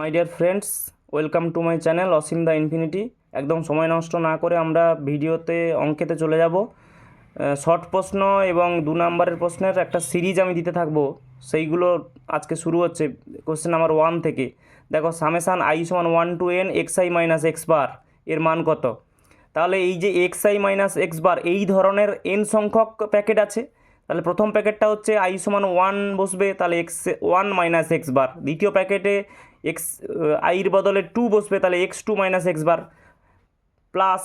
My dear friends welcome to my channel Asim the infinity একদম সময় নষ্ট না করে আমরা ভিডিওতে, অঙ্কেতে চলে যাব। শর্ট প্রশ্ন এবং দু নম্বরের প্রশ্নের একটা সিরিজ আমি দিতে থাকব। সেইগুলো আজকে শুরু হচ্ছে কোশ্চেন নাম্বার ওয়ান থেকে। দেখো সামেসান আই সমান one to N X I minus X bar এর মান কত? তাহলে এই যে X I minus X bar এই ধরনের এন সংখ্যক প্যাকেট আছে। তাহলে প্রথম প্যাকেটটা হচ্ছে আই সমান ওয়ান বসবে, তাহলে X one minus X bar দ্বিতীয় প্যাকেটে এক্স আইর বদলে টু বসবে, তাহলে X two minus X bar. Plus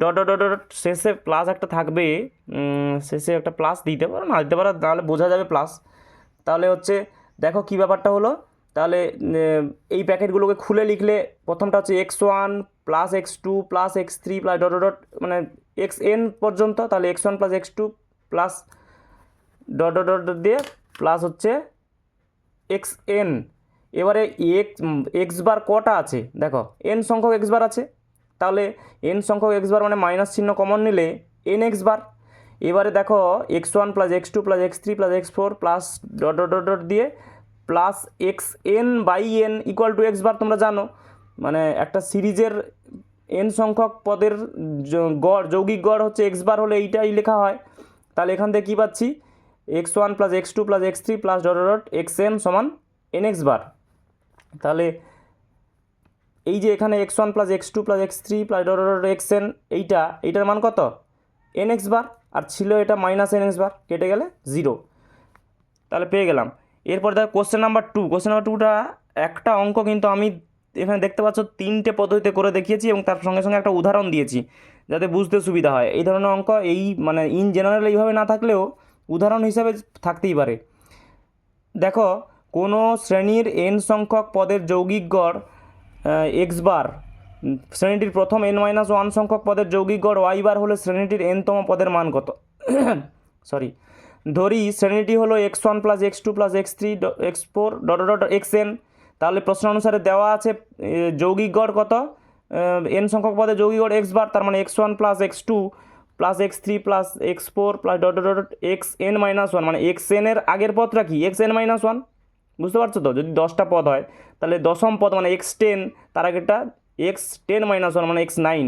dot dot dot dot শেষে প্লাস একটা থাকবে শেষে একটা প্লাস দিতে পারো, না দিতে পারো, তাহলে বোঝা যাবে প্লাস। তাহলে হচ্ছে, দেখো কী ব্যাপারটা হলো, তাহলে এই প্যাকেটগুলোকে খুলে লিখলে প্রথমটা হচ্ছে X one plus X two plus X three plus dot dot মানে এক্স এন পর্যন্ত, তাহলে X one plus X two plus dot dot dot দিয়ে, প্লাস হচ্ছে এক্স এন। এবারে এক্স এক্স বার কটা আছে? দেখো এন সংখ্যক এক্স বার আছে। তাহলে এন সংখ্যক এক্স বার মানে মাইনাস চিহ্ন কমন নিলে এন এক্স বার। এবারে দেখো X one plus X two plus X three plus X four plus dot dot dot দিয়ে plus X N by N equal to X bar তোমরা জানো। মানে একটা সিরিজের এন সংখ্যক পদের গড়, যৌগিক গড় হচ্ছে এক্স বার হলে এইটাই লেখা হয়। তাহলে এখান থেকে কী পাচ্ছি? X one plus X two plus X three plus dot dot dot X N সমান এন এক্স বার। তাহলে এই যে এখানে X one plus X two plus X three plus X N এইটা, এইটার মান কত? এন এক্স বার আর ছিল এটা মাইনাস এন এক্স বার কেটে গেলে জিরো তাহলে পেয়ে গেলাম। এরপর দেখো question number two question number টুটা একটা অঙ্ক কিন্তু আমি এখানে দেখতে পাচ্ছ, তিনটে পদ্ধতিতে করে দেখিয়েছি এবং তার সঙ্গে সঙ্গে একটা উদাহরণ দিয়েছি, যাতে বুঝতে সুবিধা হয়। এই ধরনের অঙ্ক, এই মানে ইন জেনারেল এইভাবে না থাকলেও উদাহরণ হিসাবে থাকতেই পারে। দেখো কোনো শ্রেণির এন সংখ্যক পদের যৌগিক গড় এক্স বার। শ্রেণীটির প্রথম এন মাইনাস ওয়ান সংখ্যক পদের যৌগিক গড় ওয়াই বার হলে শ্রেণীটির এনতম পদের মান কত? সরি ধরি শ্রেণীটি হলো X one plus X two plus X three X four dot dot X N তাহলে প্রশ্ন অনুসারে দেওয়া আছে যৌগিক গড় কত? এন সংখ্যক পদে যৌগিক গড় এক্স বার, তার মানে X one plus X two plus X three plus X four plus dot dot X N minus one মানে এক্স এনের আগের পদটা কি? এক্স এন মাইনাস ওয়ান বুঝতে পারছ তো? যদি দশটা পদ হয়, তাহলে দশম পদ মানে এক্স টেন তার আগেরটা এক্স টেন মাইনাস ওয়ান মানে এক্স নাইন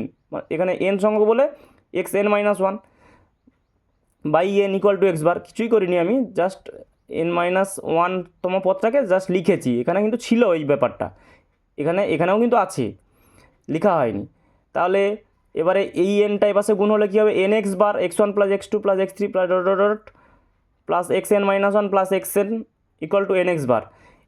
এখানে এন সংখ্যক বলে X N minus one by N equal to X bar কিছুই করিনি আমি জাস্ট এন মাইনাস ওয়ানতম পদটাকে জাস্ট লিখেছি। এখানে কিন্তু ছিল এই ব্যাপারটা। এখানে, এখানেও কিন্তু আছে। লেখা হয়নি। তাহলে এবারে এই এনটা এপাশে গুণ হলে কী হবে? N X bar X one plus X two plus X three plus dot dot plus X N minus one plus X N equal to N X bar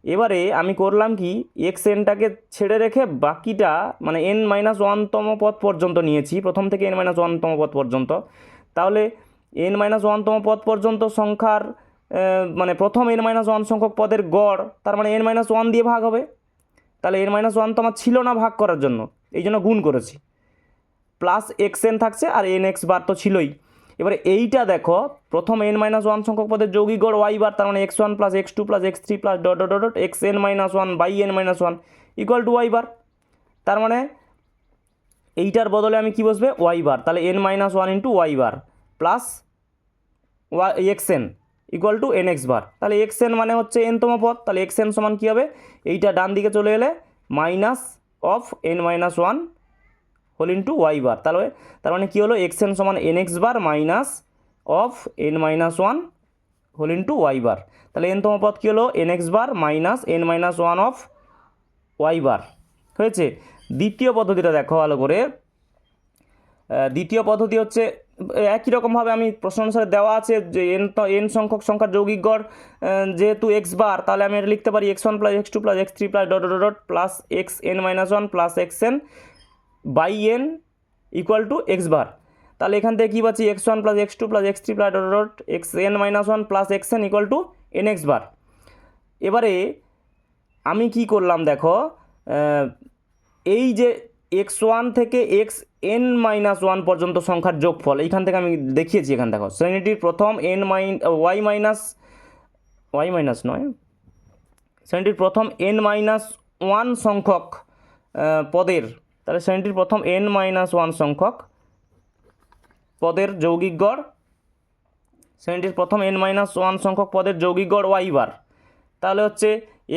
এবারে আমি করলাম কি এক্স এনটাকে ছেড়ে রেখে বাকিটা মানে এন মাইনাস ওয়ানতম পদ পর্যন্ত নিয়েছি, প্রথম থেকে এন মাইনাস ওয়ানতম পদ পর্যন্ত। তাহলে এন মাইনাস ওয়ানতম পদ পর্যন্ত সংখ্যার মানে প্রথম এন মাইনাস ওয়ান সংখ্যক পদের গড়, তার মানে এন মাইনাস ওয়ান দিয়ে ভাগ হবে। তাহলে এন মাইনাস ওয়ান তো আমার ছিল না ভাগ করার জন্য, এই জন্য গুণ করেছি। প্লাস এক্স এন থাকছে আর এন এক্স বার তো ছিলই। এবারে এইটা দেখো, প্রথম এন মাইনাস ওয়ান সংখ্যক পদের যৌগিক গড় ওয়াই বার, তার মানে X one plus X two plus X three plus dot dot dot X N minus one by N minus one equal to Y bar তার মানে এইটার বদলে আমি কি বসবে? ওয়াই বার তাহলে N minus one into Y bar plus Y X N equal to N X bar তাহলে x N মানে হচ্ছে এনতম পদ। তাহলে এক্স এন সমান কী হবে? এইটা ডান দিকে চলে এলে minus of N minus one whole into Y bar. তাহলে, তার মানে কী হলো? এক্স এন সমান N X bar minus of N minus one whole into Y bar. তাহলে এনতম পদ কী হলো? N X bar minus N minus one of Y bar. হয়েছে? দ্বিতীয় পদ্ধতিটা দেখো ভালো করে। দ্বিতীয় পদ্ধতি হচ্ছে, একই রকমভাবে আমি প্রশ্ন অনুসারে দেওয়া আছে যে এন তো- এন সংখ্যক সংখ্যার যৌগিক গড় যেহেতু এক্স বার, তাহলে আমি এটা লিখতে পারি X one plus X two plus X three plus dot dot dot plus X N minus one plus X N by N equal to X bar তাহলে এখান থেকে কী পাচ্ছি? X one plus X two plus X three plus dot dot X N minus one plus X N equal to N X bar এবারে আমি কি করলাম দেখো? এই যে এক্স ওয়ান থেকে এক্স এন মাইনাস ওয়ান পর্যন্ত সংখ্যার যোগফল, এইখান থেকে আমি দেখিয়েছি এখান দেখো। শ্রেণীটির প্রথম N mine Y minus Y minus নয়, শ্রেণীটির প্রথম এন মাইনাস ওয়ান সংখ্যক পদের তাহলে শ্রেণীটির প্রথম এন মাইনাস ওয়ান সংখ্যক পদের যৌগিক গড়। শ্রেণীটির প্রথম এন মাইনাস ওয়ান সংখ্যক পদের যৌগিক গড় ওয়াই বার তাহলে হচ্ছে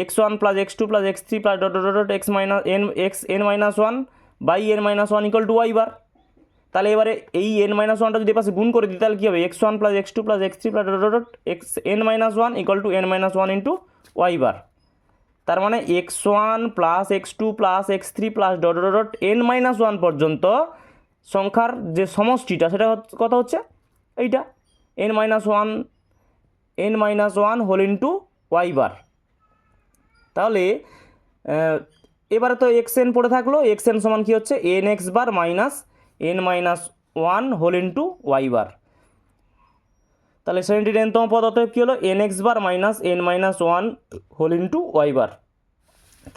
X one plus X two plus X three plus dot dot dot X minus N X N minus one by N minus one equal to Y bar তাহলে এবারে এই N minus ওয়ানটা যদি পাশে গুণ করে দিই, তাহলে কী হবে? X one plus X two plus X three plus dot dot X N minus one equal to N minus one into Y bar তার মানে X one plus X two plus X three plus dot dot dot N minus one পর্যন্ত সংখ্যার যে সমষ্টিটা, সেটা কত হচ্ছে? এইটা। N minus one N minus one whole into Y bar তাহলে এবারে তো এক্স এন পড়ে থাকল। এক্স এন সমান কী হচ্ছে? N X bar minus N minus one whole into Y bar তাহলে সেভেন্টিন এনতম পদ কী হলো? N X bar minus N minus one whole into Y bar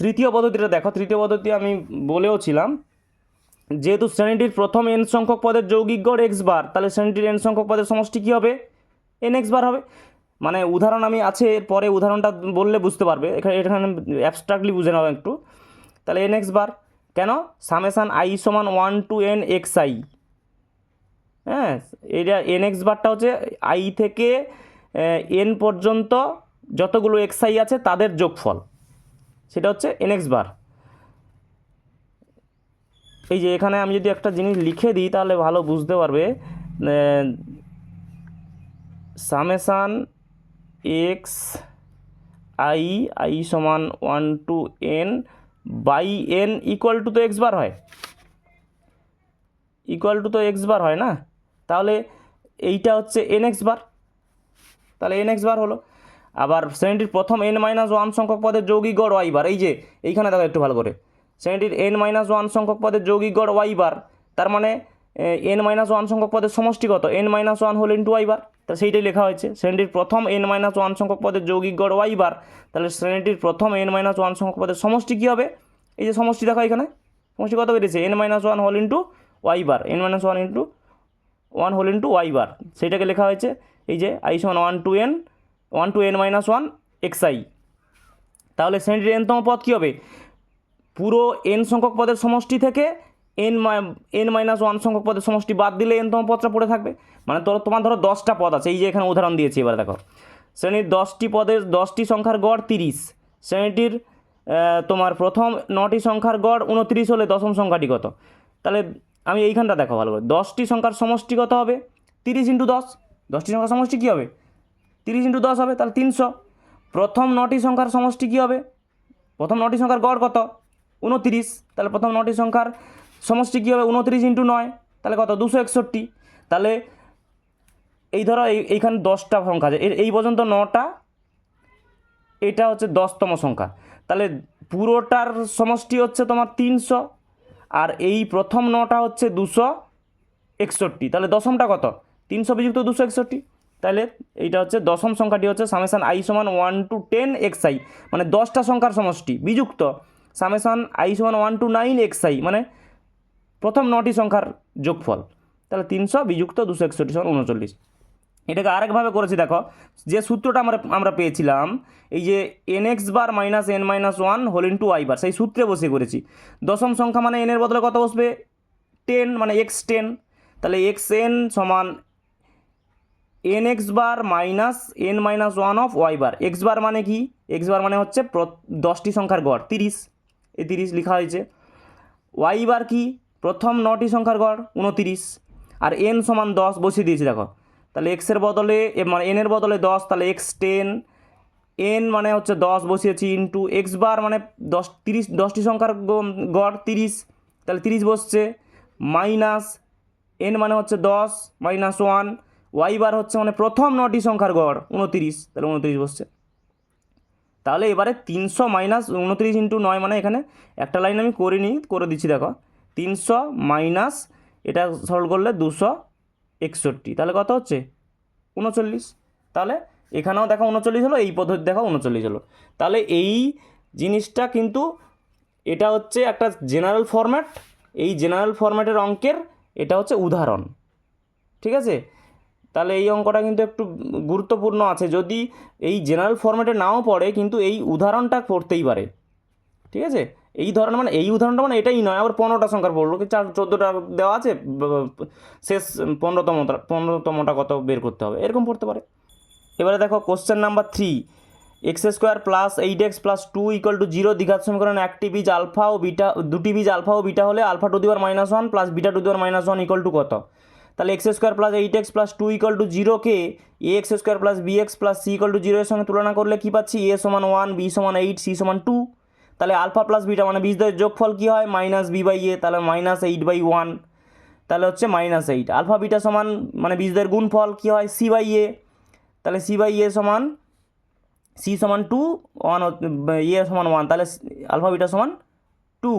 তৃতীয় পদ্ধতিটা দেখো, তৃতীয় পদ্ধতি আমি বলেও ছিলাম। যেহেতু শ্রেণীটির প্রথম এন সংখ্যক পদের যৌগিক গড় এক্স বার তাহলে শ্রেণীটির এন সংখ্যক পদের সমষ্টি কী হবে? এন এক্স বার হবে। মানে উদাহরণ আমি আছে, এর পরে উদাহরণটা বললে বুঝতে পারবে। এখানে এখানে অ্যাবস্ট্রাক্টলি বুঝে নাও একটু। তাহলে এন এক্স বার কেন? সামেসান আই সমান one to N X I হ্যাঁ এটা এন এক্স বারটা হচ্ছে আই থেকে এন পর্যন্ত যতগুলো এক্স আই আছে তাদের যোগফল। সেটা হচ্ছে এন এক্স বার এই যে এখানে আমি যদি একটা জিনিস লিখে দিই তাহলে ভালো বুঝতে পারবে সামেসান এক্স আই আই সমান one to N by N equal to তো এক্স বার হয়। ইকুয়াল টু তো এক্স বার হয় না? তাহলে এইটা হচ্ছে এন এক্স বার তাহলে এন এক্স বার হলো। আবার শ্রেণীটির প্রথম এন মাইনাস ওয়ান সংখ্যক পদের যৌগিক গড় ওয়াই বার এই যে, এইখানে দেখো একটু ভালো করে। শ্রেণীটির এন মাইনাস ওয়ান সংখ্যক পদের যৌগিক গড় ওয়াই বার তার মানে এন মাইনাস ওয়ান সংখ্যক পদের সমষ্টি কত? N minus one whole into Y bar তা সেইটাই লেখা হয়েছে। শ্রেণীটির প্রথম এন মাইনাস ওয়ান সংখ্যক পদের যৌগিক গড় ওয়াই বার তাহলে শ্রেণীটির প্রথম এন মাইনাস ওয়ান সংখ্যক পদের সমষ্টি কী হবে? এই যে সমষ্টি দেখো এখানে। সমষ্টি কত বেরিয়েছে? N minus one whole into Y bar N minus one into one whole into Y bar সেইটাকে লেখা হয়েছে, এই যে আই সমান one to N one to N minus one X I তাহলে শ্রেণির এনতম পদ কী হবে? পুরো এন সংখ্যক পদের সমষ্টি থেকে এন এন মাইনাস ওয়ান সংখ্যক পদের সমষ্টি বাদ দিলে এনতম পদটা পড়ে থাকবে। মানে ধরো, তোমার ধরো দশটা পদ আছে, এই যে এখানে উদাহরণ দিয়েছি এবার দেখো। শ্রেণির দশটি পদের, দশটি সংখ্যার গড় তিরিশ। শ্রেণীটির তোমার প্রথম নটি সংখ্যার গড় উনত্রিশ হলে দশম সংখ্যাটি কত? তাহলে আমি এইখানটা দেখো ভালো করে। দশটি সংখ্যার সমষ্টি কত হবে? তিরিশ ইন্টু দশ। দশটি সংখ্যার সমষ্টি কী হবে? তিরিশ ইন্টু দশ হবে, তাহলে তিনশো। প্রথম নটি সংখ্যার সমষ্টি কী হবে? প্রথম নটি সংখ্যার গড় কত? উনতিরিশ তাহলে প্রথম নটি সংখ্যার সমষ্টি কী হবে? উনতিরিশ ইন্টু নয়। তাহলে কত? দুশো একষট্টি। তাহলে এই ধরো এই, এইখানে দশটা সংখ্যা আছে। এই পর্যন্ত নটা, এটা হচ্ছে দশতম সংখ্যা। তাহলে পুরোটার সমষ্টি হচ্ছে তোমার তিনশো। আর এই প্রথম নটা হচ্ছে দুশো একষট্টি। তাহলে দশমটা কত? তিনশো বিযুক্ত দুশো একষট্টি। তাহলে এইটা হচ্ছে দশম সংখ্যাটি হচ্ছে সামেসান আই সমান one to ten X I. মানে দশটা সংখ্যার সমষ্টি, বিযুক্ত। সামেসান আই সমান one to nine X I মানে প্রথম নটি সংখ্যার যোগফল। তাহলে তিনশো বিযুক্ত দুশো একষট্টি সমান উনচল্লিশ এটাকে আরেকভাবে করেছি, দেখো। যে সূত্রটা আমরা আমরা পেয়েছিলাম, এই যে N X bar minus N minus one whole into Y bar সেই সূত্রে বসে করেছি। দশম সংখ্যা মানে এনের বদলে কত বসবে? টেন মানে এক্স টেন তাহলে এক্স এন সমান N X bar minus N minus one of Y bar X bar মানে কি? এক্স বার মানে হচ্ছে দশটি সংখ্যার গড়, তিরিশ। এই তিরিশ লেখা হয়েছে। ওয়াই বার কি? প্রথম নটি সংখ্যার গড়, উনতিরিশ। আর এন সমান দশ, বসিয়ে দিয়েছি, দেখো। তাহলে এক্সের বদলে মানে এনের বদলে দশ, তাহলে এক্স টেন এন মানে হচ্ছে দশ বসিয়েছি ইন্টু এক্স বার মানে দশ, তিরিশ, দশটি সংখ্যার গড় তিরিশ, তাহলে তিরিশ বসছে মাইনাস এন মানে হচ্ছে দশ মাইনাস ওয়ান ওয়াই বার হচ্ছে মানে প্রথম নটি সংখ্যার গড়, উনতিরিশ, তাহলে উনতিরিশ বসছে। তাহলে এবারে তিনশো মাইনাস উনত্রিশ ইন্টু নয় মানে এখানে একটা লাইন আমি করিনি করে দিচ্ছি দেখো, তিনশো মাইনাস এটা সরল করলে দুশো একষট্টি। তাহলে কত হচ্ছে? উনচল্লিশ। তাহলে এখানেও দেখো উনচল্লিশ হলো, এই পদ্ধতি দেখো উনচল্লিশ হলো। তাহলে এই জিনিসটা কিন্তু এটা হচ্ছে একটা জেনারেল ফরম্যাট এই জেনারেল ফরম্যাটের অঙ্কের এটা হচ্ছে উদাহরণ। ঠিক আছে? তাহলে এই অঙ্কটা কিন্তু একটু গুরুত্বপূর্ণ আছে। যদি এই জেনারেল ফরম্যাটে নাও পড়ে, কিন্তু এই উদাহরণটা পড়তেই পারে। ঠিক আছে? এই ধরনের মানে এই উদাহরণটা মানে এটাই নয়। আবার পনেরোটা সংখ্যার পড়ল কি, চার, চোদ্দোটা দেওয়া আছে শেষ পনেরোতমটা পনেরোতমটা কত বের করতে হবে, এরকম পড়তে পারে। এবারে দেখো question number three X square plus eight X plus two equal to zero দ্বিঘাত সমীকরণ একটি বীজ আলফা ও বিটা দুটি বীজ আলফা ও বিটা হলে alpha to the power minus one plus beta to the power minus one equal to কত? তাহলে X square plus eight X plus two equal to জিরোকে A X square plus B X plus C equal to zero এর সঙ্গে তুলনা করলে কী পাচ্ছি? এ সমান one B সমান eight C সমান টু তাহলে আলফা প্লাস বিটা মানে বীজদের যোগফল কী হয়? মাইনাস বি বাই এ, তাহলে মাইনাস এইট বাই ওয়ান। তাহলে হচ্ছে মাইনাস এইট। আলফা বিটা সমান মানে বীজদের গুণফল কী হয়? C by A. তাহলে সি বাই এ সমান, সি সমান টু, ওয়ান ইয়ে সমান ওয়ান। তাহলে আলফা বিটা সমান টু।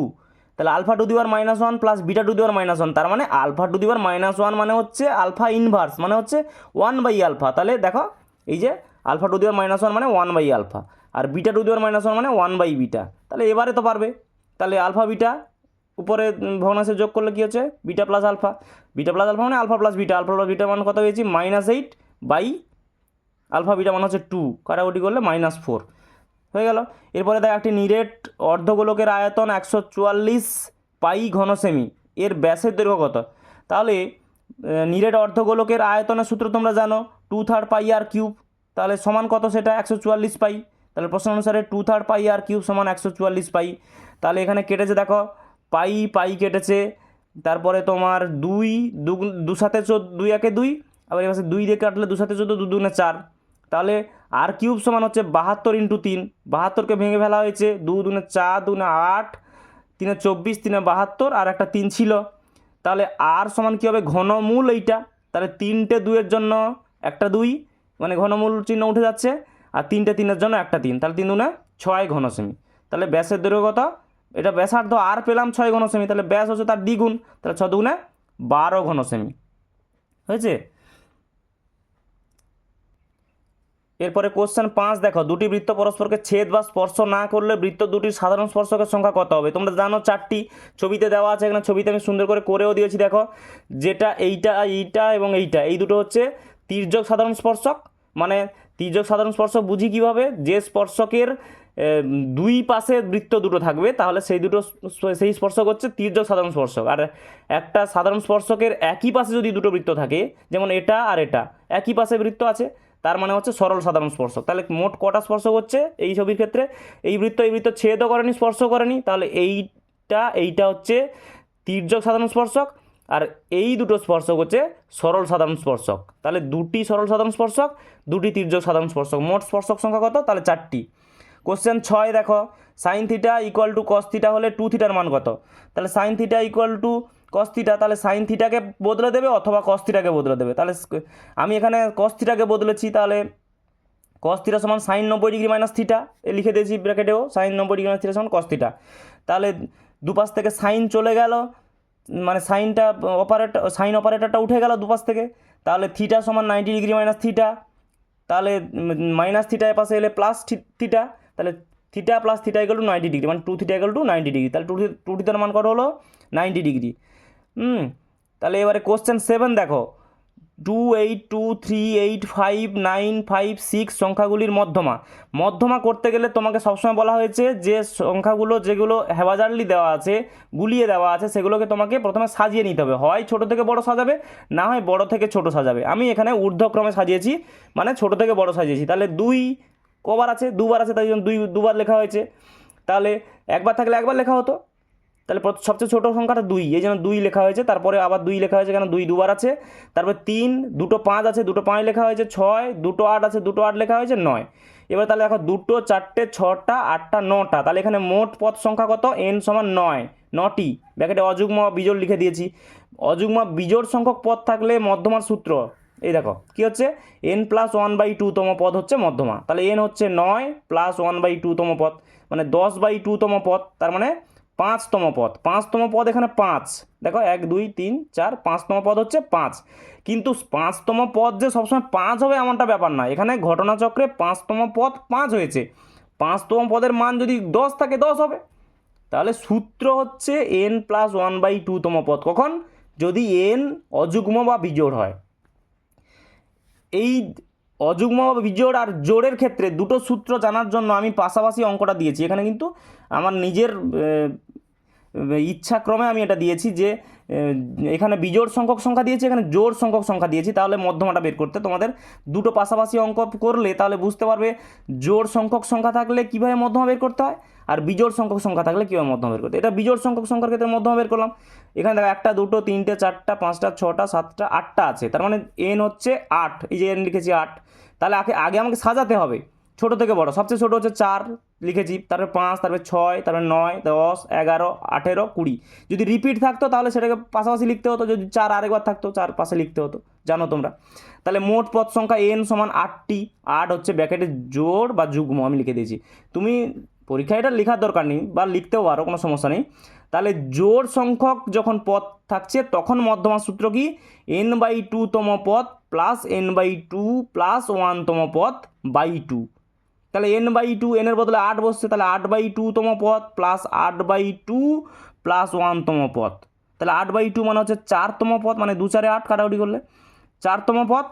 তাহলে alpha to the power minus one plus beta to the power minus one. তার মানে alpha to the power minus one মানে হচ্ছে আলফা ইনভার্স মানে হচ্ছে ওয়ান বাই আলফা। তাহলে দেখো, এই যে alpha to the power minus one মানে one by alpha. R beta to the power minus one মানে ওয়ান বাই বিটা। তাহলে এবারে তো পারবে। তাহলে আলফা বিটা, উপরে ভগ্নাংশে যোগ করলে কী হচ্ছে? Beta plus alpha. Beta plus alpha মানে alpha plus beta. Alpha plus beta মান কত পেয়েছি? Minus eight by alpha beta মানে হচ্ছে টু কাটাকুটি করলে মাইনাস ফোর হয়ে গেল। এরপরে দেখ একটি নিরেট অর্ধগোলকের আয়তন একশো চুয়াল্লিশ পাই ঘন সেমি এর ব্যাসের দৈর্ঘ্য কত? তাহলে নিরেট অর্ধগোলকের আয়তনের সূত্র তোমরা জানো। Two third pi R cube তাহলে সমান কত সেটা? একশো চুয়াল্লিশ পাই। তাহলে প্রশ্ন অনুসারে two third pi R cube সমান একশো চুয়াল্লিশ পাই তাহলে এখানে কেটেছে দেখো পাই পাই কেটেছে, তারপরে তোমার দুই দু সাথে চোদ্দ, দুই একে দুই, আবার এবার দুই দিয়ে কাটলে দু সাথে চোদ্দ, দু দুগুণে চার। তাহলে আর কিউব সমান হচ্ছে বাহাত্তর ইন্টু তিন। বাহাত্তরকে ভেঙে ফেলা হয়েছে, দু দুনে চার, দুনে আট, তিনে চব্বিশ, তিনে বাহাত্তর, আর একটা তিন ছিল। তাহলে আর সমান কী হবে? ঘনমূল এইটা। তাহলে তিনটে দুয়ের জন্য একটা দুই মানে ঘনমূল চিহ্ন উঠে যাচ্ছে। আর তিনটে তিনের জন্য একটা তিন। তাহলে তিন দুনে ছয় ঘন সেমি তাহলে ব্যাসের দৈর্ঘ্য কত? এটা ব্যাসার্ধ আর পেলাম ছয় ঘন সেমি তাহলে ব্যাস হচ্ছে তার দ্বিগুণ। তাহলে ছ দুগুণে বারো ঘন সেমি হয়েছে? এরপরে কোশ্চেন পাঁচ, দেখো, দুটি বৃত্ত পরস্পরকে ছেদ বা স্পর্শ না করলে বৃত্ত দুটির সাধারণ স্পর্শকের সংখ্যা কত হবে? তোমরা জানো চারটি ছবিতে দেওয়া আছে, এখানে ছবিতে আমি সুন্দর করে করেও দিয়েছি, দেখো, যেটা এইটা এইটা এবং এইটা। এই দুটো হচ্ছে তির্যক সাধারণ স্পর্শক মানে তির্যক সাধারণ স্পর্শক বুঝি কীভাবে? যে স্পর্শকের দুই পাশে বৃত্ত দুটো থাকবে, তাহলে সেই দুটো সেই স্পর্শক হচ্ছে তির্যক সাধারণ স্পর্শক। আর একটা সাধারণ স্পর্শকের একই পাশে যদি দুটো বৃত্ত থাকে, যেমন এটা আর এটা, একই পাশে বৃত্ত আছে, তার মানে হচ্ছে সরল সাধারণ স্পর্শক। তাহলে মোট কটা স্পর্শক হচ্ছে এই ছবির ক্ষেত্রে? এই বৃত্ত এই বৃত্ত ছেদও করেনি স্পর্শ করেনি, তাহলে এইটা এইটা হচ্ছে তির্যক সাধারণ স্পর্শক আর এই দুটো স্পর্শক হচ্ছে সরল সাধারণ স্পর্শক। তাহলে দুটি সরল সাধারণ স্পর্শক, দুটি তির্যক সাধারণ স্পর্শক। মোট স্পর্শক সংখ্যা কত? তাহলে চারটি। কোশ্চেন ছয় দেখো sine theta equal to cos theta হলে টু থিটার মান কত? তাহলে sine theta equal to cos theta তাহলে সাইন থিটাকে বদলে দেবে অথবা কস থিটাকে বদলে দেবে? তাহলে আমি এখানে কস থিটাকে বদলেছি, তাহলে কস থিটা সমান সাইন নব্বই ডিগ্রি মাইনাস থিটা এ লিখে দিয়েছি ব্র্যাকেটেও সাইন নব্বই ডিগ্রি মাইনাস থিটা সমান কস থিটা তাহলে দুপাশ থেকে সাইন চলে গেল মানে সাইনটা অপারেটর সাইন অপারেটারটা উঠে গেল দুপাশ থেকে। তাহলে থিটা সমান নাইনটি ডিগ্রি মাইনাস থিটা তাহলে মাইনাস থিটা পাশে এলে প্লাস থিটা তাহলে theta plus theta equal to ninety degree মানে two theta equal to ninety degree তাহলে টু টু থিটার মান কত হলো? নাইনটি ডিগ্রি হুম, তাহলে এবারে কোশ্চেন সেভেন দেখো। Two eight two three eight five nine five six সংখ্যাগুলির মধ্যমা মধ্যমা করতে গেলে তোমাকে সবসময় বলা হয়েছে যে সংখ্যাগুলো যেগুলো হ্যাবাজারলি দেওয়া আছে গুলিয়ে দেওয়া আছে সেগুলোকে তোমাকে প্রথমে সাজিয়ে নিতে হবে হয় ছোট থেকে বড় সাজাবে না হয় বড় থেকে ছোট সাজাবে আমি এখানে ঊর্ধ্বক্রমে সাজিয়েছি মানে ছোট থেকে বড় সাজিয়েছি তাহলে দুই কবার আছে দুবার আছে তাই জন্য দুই দুবার লেখা হয়েছে তাহলে একবার থাকলে একবার লেখা হতো তাহলে সবচেয়ে ছোটো সংখ্যাটা দুই। এই জন্য দুই লেখা হয়েছে, তারপরে আবার দুই লেখা হয়েছে, কেন দুই দুবার আছে। তারপরে তিন, দুটো পাঁচ আছে, দুটো পাঁচ লেখা হয়েছে, ছয়, দুটো আট আছে, দুটো আট লেখা হয়েছে, নয়। এবার তাহলে দেখো, দুটো, চারটে, ছটা, আটটা, নটা। তাহলে এখানে মোট পদ সংখ্যা কত? এন সমান নয়, নটি। ব্যাকেটে অযুগ্ম বিজোড় লিখে দিয়েছি। অযুগ্ম বিজোড় সংখ্যক পদ থাকলে মধ্যমার সূত্র, এই দেখো, কি হচ্ছে? N plus one by two তম পদ হচ্ছে মধ্যমা। তাহলে এন হচ্ছে নয় প্লাস ওয়ান বাই টু তম পদ। মানে দশ বাই টু তম পদ, তার মানে পাঁচতম পদ পাঁচতম পদ এখানে পাঁচ। দেখো এক, দুই, তিন, চার, পাঁচতম পদ হচ্ছে পাঁচ। কিন্তু পাঁচতম পদ যে সবসময় পাঁচ হবে এমনটা ব্যাপার না। এখানে ঘটনাচক্রে পাঁচতম পদ পাঁচ হয়েছে। পাঁচতম পদের মান যদি দশ থাকে, দশ হবে। তাহলে সূত্র হচ্ছে এন প্লাস ওয়ান বাই টুতম পদ। কখন? যদি এন অযুগ্ম বা বিজোড় হয়। এই অযুগ্ম বিজোড় আর জোড়ের ক্ষেত্রে দুটো সূত্র জানার জন্য আমি পাশাপাশি অঙ্কটা দিয়েছি। এখানে কিন্তু আমার নিজের ইচ্ছাক্রমে আমি এটা দিয়েছি যে এখানে বিজোড় সংখ্যক সংখ্যা দিয়েছি, এখানে জোড় সংখ্যক সংখ্যা দিয়েছি, তাহলে মধ্যমাটা বের করতে। তোমাদের দুটো পাশাপাশি অঙ্ক করলে তাহলে বুঝতে পারবে জোড় সংখ্যক সংখ্যা থাকলে কীভাবে মধ্যমা বের করতে হয় আর বিজোড় সংখ্যক সংখ্যা থাকলে কীভাবে মধ্যমা বের করতে এটা বিজোড় সংখ্যক সংখ্যার ক্ষেত্রে মধ্যমা বের করলাম। এখানে দেখো একটা, দুটো, তিনটে, চারটা, পাঁচটা, ছটা, সাতটা, আটটা আছে। তার মানে এন হচ্ছে আট, এই যে এন লিখেছি আট। তাহলে আগে আগে আমাকে সাজাতে হবে। ছোট থেকে বড়। সবচেয়ে ছোট হচ্ছে চার লিখেছি, তারপরে পাঁচ, তারপরে ছয়, তারপরে নয়, দশ, এগারো, আঠেরো, কুড়ি। যদি রিপিট থাকতো তাহলে সেটাকে পাশাপাশি লিখতে হতো, যদি চার আরেকবার থাকতো চার পাশে লিখতে হতো, জানো তোমরা। তাহলে মোট পদ সংখ্যা এন সমান আটটি, আট হচ্ছে ব্যাকেটে জোর বা যুগ্ম, আমি লিখে দিয়েছি। তুমি পরীক্ষায় এটা লেখার দরকার নেই বা লিখতেও পারো, কোনো সমস্যা নেই। তাহলে জোর সংখ্যক যখন পদ থাকছে, তখন মধ্যমা সূত্র কি? এন বাই টু তম পদ plus N by two plus ওয়ানতম পদ বাই টু তাহলে এন বাই টু এনের বদলে আট বসছে, তাহলে আট বাই টু তম পদ প্লাস আট বাই টু প্লাস ওয়ানতম পদ। তাহলে আট বাই টু মানে হচ্ছে চারতম পথ মানে দু চারে আট কাটাকুটি করলে। চারতম পথ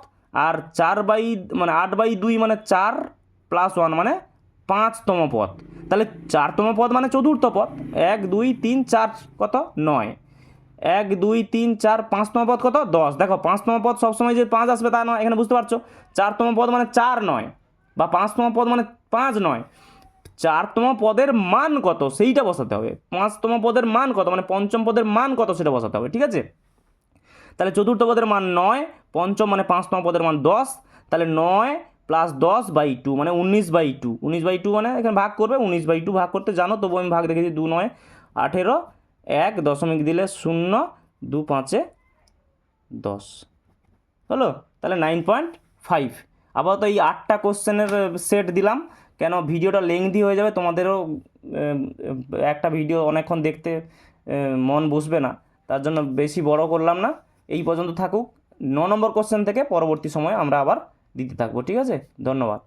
আর চার বাই মানে আট বাই দুই মানে চার প্লাস ওয়ান মানে পাঁচতম পথ তাহলে চারতম পথ মানে চতুর্থ পথ এক, দুই, তিন, চার কত? নয়। এক, দুই, তিন, চার পাঁচতম পদ কত? দশ। দেখো পাঁচতম পদ সবসময় যে পাঁচ আসবে তা নয়, এখানে বুঝতে পারছ? চারতম পদ মানে চার নয়। বা পাঁচতম পদ মানে পাঁচ নয় চারতম পদের মান কত সেইটা বসাতে হবে। পাঁচতম পদের মান কত মানে পঞ্চম পদের মান কত সেটা বসাতে হবে, ঠিক আছে? তাহলে চতুর্থ পদের মান নয়, পঞ্চম মানে পাঁচতম পদের মান দশ, তাহলে নয় প্লাস দশ বাই টু মানে উনিশ বাই টু উনিশ বাই টু মানে এখানে ভাগ করবে, উনিশ বাই টু ভাগ করতে জানো তবু আমি ভাগ দেখেছি দু নয়, আঠেরো, এক দশমিক দিলে শূন্য, দু পাঁচে দশ। হলো? তাহলে নাইন পয়েন্ট ফাইভ আপাতত এই আটটা কোশ্চেনের সেট দিলাম। কেন ভিডিওটা লেংদি হয়ে যাবে তোমাদেরও একটা ভিডিও অনেকক্ষণ দেখতে মন বসবে না। তার জন্য বেশি বড় করলাম না। এই পর্যন্ত থাকুক। ন নম্বর কোশ্চেন থেকে পরবর্তী সময় আমরা আবার দিতে থাকব, ঠিক আছে? ধন্যবাদ।